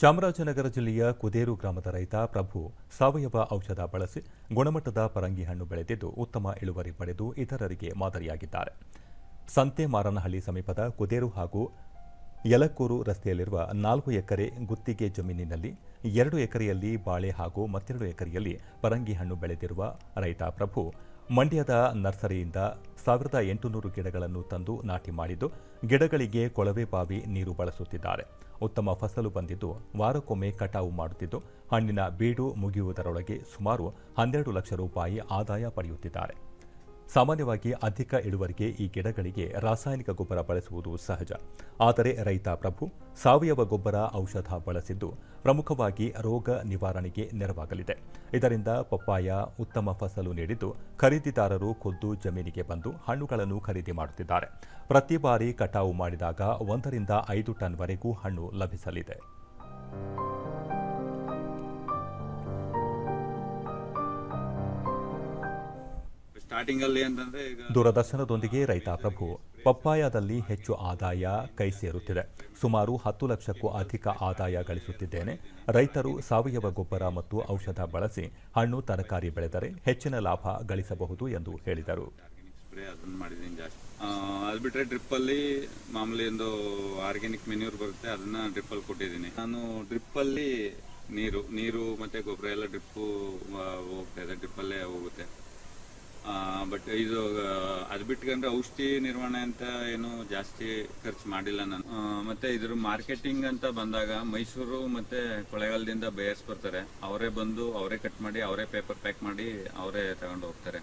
ಚಾಮರಾಜನಗರ ಜಿಲ್ಲೆಯ ಕುದೇರು ಗ್ರಾಮದ ರೈತ ಪ್ರಭು ಸಾವಯವ ಔಷಧ ಬಳಸಿ ಗುಣಮಟ್ಟದ ಪರಂಗಿ ಹಣ್ಣು ಬೆಳೆದಿದ್ದು ಉತ್ತಮ ಇಳುವರಿ ಪಡೆದು ಇತರರಿಗೆ ಮಾದರಿಯಾಗಿದ್ದಾರೆ. ಸಂತೆ ಮಾರನಹಳ್ಳಿ ಸಮೀಪದ ಕುದೇರು ಹಾಗೂ ಯಲಕೂರು ರಸ್ತೆಯಲ್ಲಿರುವ ನಾಲ್ಕು ಎಕರೆ ಗುತ್ತಿಗೆ ಜಮೀನಿನಲ್ಲಿ ಎರಡು ಎಕರೆಯಲ್ಲಿ ಬಾಳೆ ಹಾಗೂ ಮತ್ತೆರಡು ಎಕರೆಯಲ್ಲಿ ಪರಂಗಿ ಹಣ್ಣು ಬೆಳೆದಿರುವ ರೈತ ಪ್ರಭು ಮಂಡ್ಯದ ನರ್ಸರಿಯಿಂದ ಸಾವಿರದ ಎಂಟುನೂರು ಗಿಡಗಳನ್ನು ತಂದು ನಾಟಿ ಮಾಡಿದ್ದು, ಗಿಡಗಳಿಗೆ ಕೊಳವೆ ಬಾವಿ ನೀರು ಬಳಸುತ್ತಿದ್ದಾರೆ. ಉತ್ತಮ ಫಸಲು ಬಂದಿದ್ದು, ವಾರಕ್ಕೊಮ್ಮೆ ಕಟಾವು ಮಾಡುತ್ತಿದ್ದು, ಹಣ್ಣಿನ ಬೀಡು ಮುಗಿಯುವುದರೊಳಗೆ ಸುಮಾರು ಹನ್ನೆರಡು ಲಕ್ಷ ರೂಪಾಯಿ ಆದಾಯ ಪಡೆಯುತ್ತಿದ್ದಾರೆ. ಸಾಮಾನ್ಯವಾಗಿ ಅಧಿಕ ಇಳುವರಿಗೆ ಈ ಗಿಡಗಳಿಗೆ ರಾಸಾಯನಿಕ ಗೊಬ್ಬರ ಬಳಸುವುದು ಸಹಜ. ಆದರೆ ರೈತ ಪ್ರಭು, ಸಾವಯವ ಗೊಬ್ಬರ ಔಷಧ ಬಳಸಿದ್ದು ಪ್ರಮುಖವಾಗಿ ರೋಗ ನಿವಾರಣೆಗೆ ನೆರವಾಗಲಿದೆ. ಇದರಿಂದ ಪಪ್ಪಾಯ, ಉತ್ತಮ ಫಸಲು ನೀಡಿದ್ದು ಖರೀದಿದಾರರು ಖುದ್ದು ಜಮೀನಿಗೆ ಬಂದು ಹಣ್ಣುಗಳನ್ನು ಖರೀದಿ ಮಾಡುತ್ತಿದ್ದಾರೆ. ಪ್ರತಿ ಬಾರಿ ಕಟಾವು ಮಾಡಿದಾಗ ಒಂದರಿಂದ ಐದು ಟನ್ವರೆಗೂ ಹಣ್ಣು ಲಭಿಸಲಿದೆ. ದೂರದರ್ಶನದೊಂದಿಗೆ ರೈತ ಪ್ರಭು ಪಪ್ಪಾಯದಲ್ಲಿ ಹೆಚ್ಚು ಆದಾಯ ಕೈ ಸೇರುತ್ತಿದೆ. ಸುಮಾರು ಹತ್ತು ಲಕ್ಷಕ್ಕೂ ಅಧಿಕ ಆದಾಯ ಗಳಿಸುತ್ತಿದ್ದೇನೆ. ರೈತರು ಸಾವಯವ ಗೊಬ್ಬರ ಮತ್ತು ಔಷಧ ಬಳಸಿ ಹಣ್ಣು ತರಕಾರಿ ಬೆಳೆದರೆ ಹೆಚ್ಚಿನ ಲಾಭ ಗಳಿಸಬಹುದು ಎಂದು ಹೇಳಿದರು. ಅದು ಅದನ್ನ ಮಾಡಿದೀನಿ ಜಾಸ್ತಿ. ಅದ್ ಬಿಟ್ರೆ ಡ್ರಿಪ್ ಅಲ್ಲಿ ಮಾಮೂಲಿ ಒಂದು ಆರ್ಗ್ಯಾನಿಕ್ ಮೆನ್ಯೂರ್ ಬರುತ್ತೆ ಅದನ್ನ ಡ್ರಿಪ್ ಅಲ್ಲಿ ಕೊಟ್ಟಿದ್ದೀನಿ. ನಾನು ಡ್ರಿಪ್ ಅಲ್ಲಿ ನೀರು ನೀರು ಮತ್ತೆ ಗೊಬ್ಬರ ಎಲ್ಲ ಡ್ರಿಪ್ ಹೋಗ್ತಾ ಇದೆ ಡ್ರಿಪ್ ಅಲ್ಲೇ ಹೋಗುತ್ತೆ. ಬಟ್ ಇದು ಅದು ಬಿಟ್ಕೊಂಡ್ರೆ ಔಷಧಿ ನಿರ್ವಹಣೆ ಅಂತ ಏನು ಜಾಸ್ತಿ ಖರ್ಚು ಮಾಡಿಲ್ಲ ನಾನು. ಮತ್ತೆ ಇದ್ರ ಮಾರ್ಕೆಟಿಂಗ್ ಅಂತ ಬಂದಾಗ ಮೈಸೂರು ಮತ್ತೆ ಕೊಳೆಗಾಲದಿಂದ ಬೇಯರ್ಸ್ ಬರ್ತಾರೆ. ಅವರೇ ಬಂದು ಅವರೇ ಕಟ್ ಮಾಡಿ, ಅವರೇ ಪೇಪರ್ ಪ್ಯಾಕ್ ಮಾಡಿ ಅವರೇ ತಗೊಂಡು ಹೋಗ್ತಾರೆ.